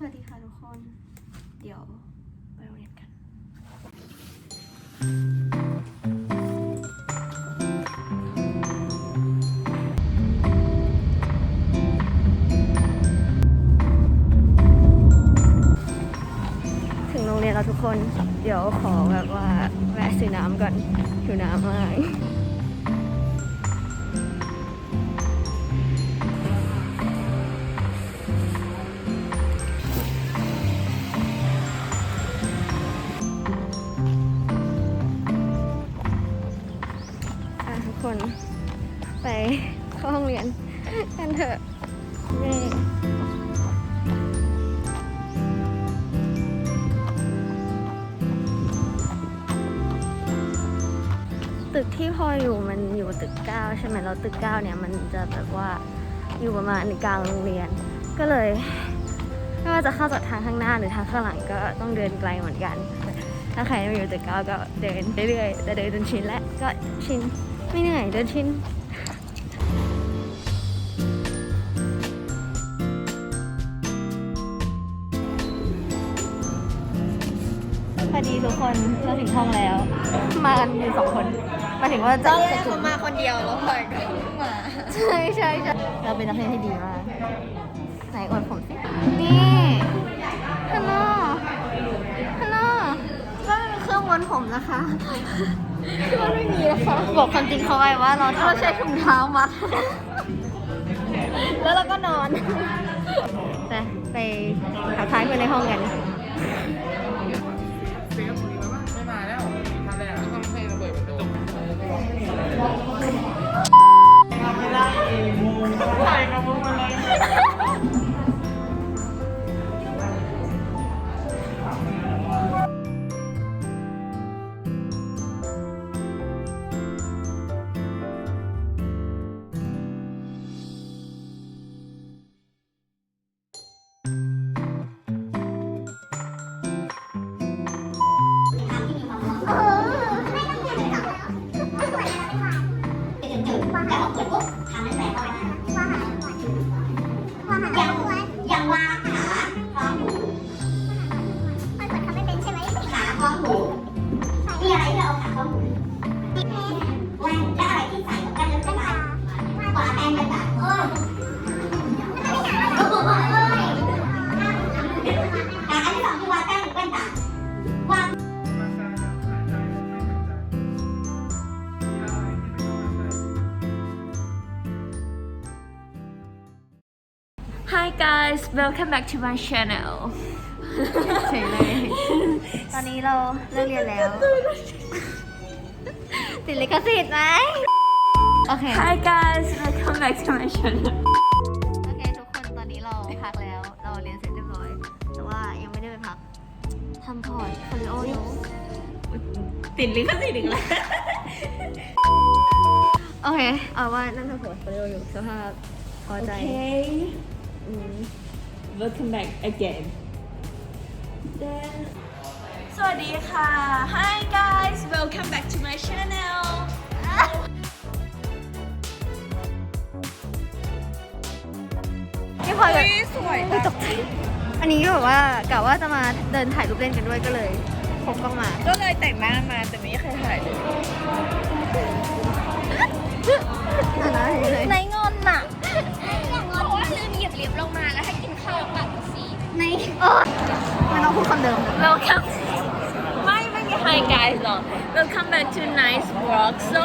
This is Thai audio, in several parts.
สวัสดีค่ะทุกคน เดี๋ยวไปโรงเรียนกันถึงโรงเรียนแล้วทุกคน เดี๋ยวขอแบบว่าแวะซื้อน้ำก่อนหิวน้ำมาก เถอะตึกที่พออยู่มันอยู่ตึกเก้าใช่ไหมแล้วตึกเก้าเนี่ยมันจะแบบว่าอยู่ประมาณกลางโรงเรียน ก็เลยไม่ว่าจะเข้าจากทางข้างหน้าหรือทางข้างหลังก็ต้องเดินไกลเหมือนกัน ถ้าใครไม่อยู่ตึกเก้าก็เดินเรื่อยๆแต่เดินจนชินแล้วก็ชินไม่เหนื่อยเดินชิน พอดีทุกคนเราถึงห้องแล้ว มากันอยู่สองคนหมายถึงว่าจะตอนแรกจะจุเขามาคนเดียวแล้วพลอยก็มาใช่ใช่ใช่เราเป็นนักเรียนที่ดีมากไหนอวดผมสินี่ฮัลโหลฮัลโหลก็มีเครื่องวนผมนะคะก็ไม่มีนะคะบอกความจริงเขาไว้ว่าเราเราใช้ถุงเท้ามัดแล้วเราก็นอนไปไปทักทายเพื่อนในห้องกัน guys welcome back to my channel เฉยเลยตอนนี้เราเลิกเรียนแล้ว ติดลิขสิทธิ์ไหมโอเค Hi guys welcome back to my channel โอเคทุกคนตอนนี้เราพักแล้ว เราเรียนเสร็จเรียบร้อย แต่ว่ายังไม่ได้ไปพักทำพอร์ตคาริโออยู่ติดลิขสิทธิ์อีกแล้วโอเค เอาว่านั่งทำพอร์ตคาริโออยู่สภาพพอใจ Okay อืม welcome back again then สวัสดีค่ะ Hi guys welcome back to my channel พี่พลอยกับสวยอุ๊ยตกใจอันนี้ก็แบบว่ากะว่าจะมาเดินถ่ายรูปเล่นกันด้วยก็เลยพกกล้องมา ก็เลยแต่งหน้ามาแต่ไม่มีใครถ่ายเลยอะนะเห็นเลยในงอนน่ะ บลิฟต์ลงมาแล้วให้กินข้าวปากสีในเออไม่ต้องพูดคำเดิม Welcome ไม่ไม่มี Hi guys หรอก Welcome back to nice vlog so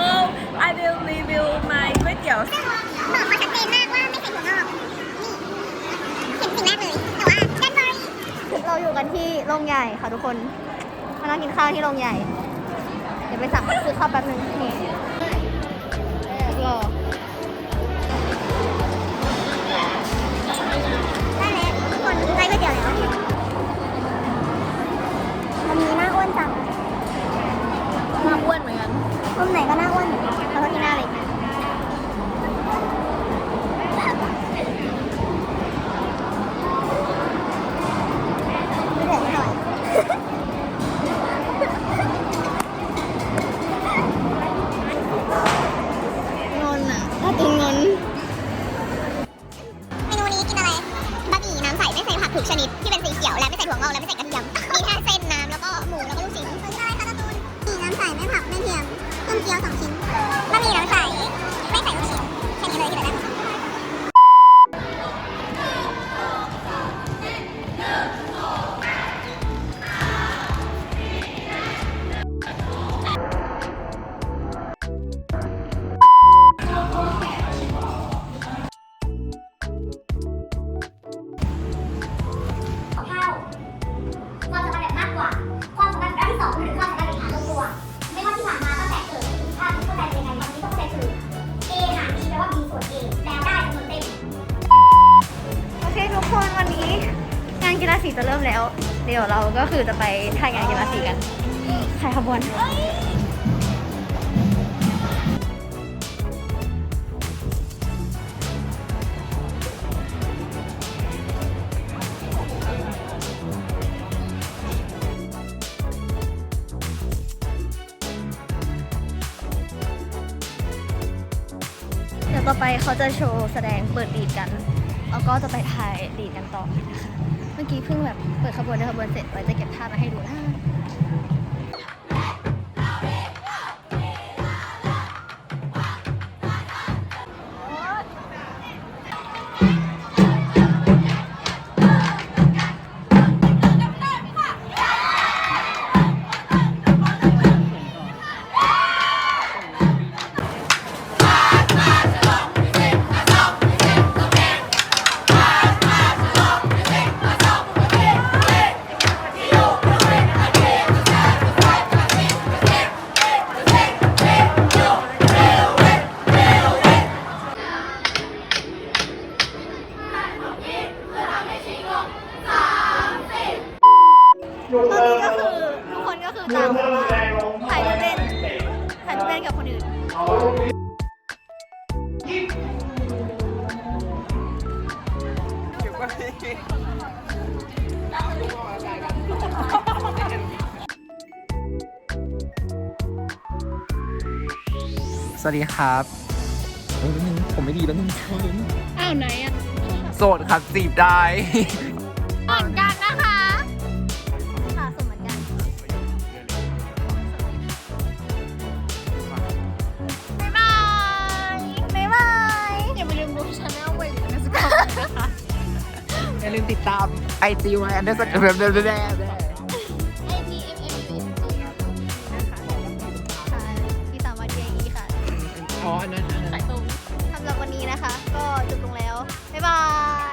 I will review my ก๋วยเตี๋ยวบอกมาชัดเจนมากว่าไม่ใส่ถั่วงอกนี่เห็นสิ่งแรกเลย แต่ว่าด้านบนเราอยู่กันที่โรงใหญ่ค่ะทุกคน มานั่งกินข้าวที่โรงใหญ่ เดี๋ยวไปสั่งซื้อข้าวแป๊บนึงนี่ ทุกชนิดที่เป็นสีเขียวและไม่ใส่ถั่วงอกและไม่ใส่กระเทียม มีแค่เส้นน้ำแล้วก็หมูแล้วก็ลูกชิ้นอะไรคะการ์ตูนมีน้ำใสไม่ผักไม่เทียมต้มเกี๊ยวสองชิ้นบะหมี่น้ำใสไม่ใส่ลูกชิ้น กีฬาสีจะเริ่มแล้ว เดี๋ยวเราก็คือจะไปถ่ายงานกีฬาสีกันใครขบวนเดี๋ยวต่อไปเขาจะโชว์แสดงเปิดดีดกัน แล้วก็จะไปถ่ายดีดกันต่อนะคะ เมื่อกี้เพิ่งแบบเปิดขบวนเด้ขบวนเสร็จไว้จะเก็บภาพมาให้ดูนะ คนก็คือตามว่าถ่ายรูปเล่นถ่ายรูปเล่นกับคนอื่นสวัสดีครับเฮ้ยแป๊บนึงผมไม่ดีแล้วนึงอ้าวไหนอะ โสดครับจีบได้เหมือนกัน อนะสกออย่าลืมติดตามไอจีไว้อันเดอร์สกอร์แบบแบบแบบแบบไอจีเอ็มเอ็มยูนะคะค่ะพี่ตามมาที่ไอจีค่ะ อ๋ออันนั้นอันนั้นสำหรับวันนี้นะคะ ก็จบลงแล้ว บ๊ายบาย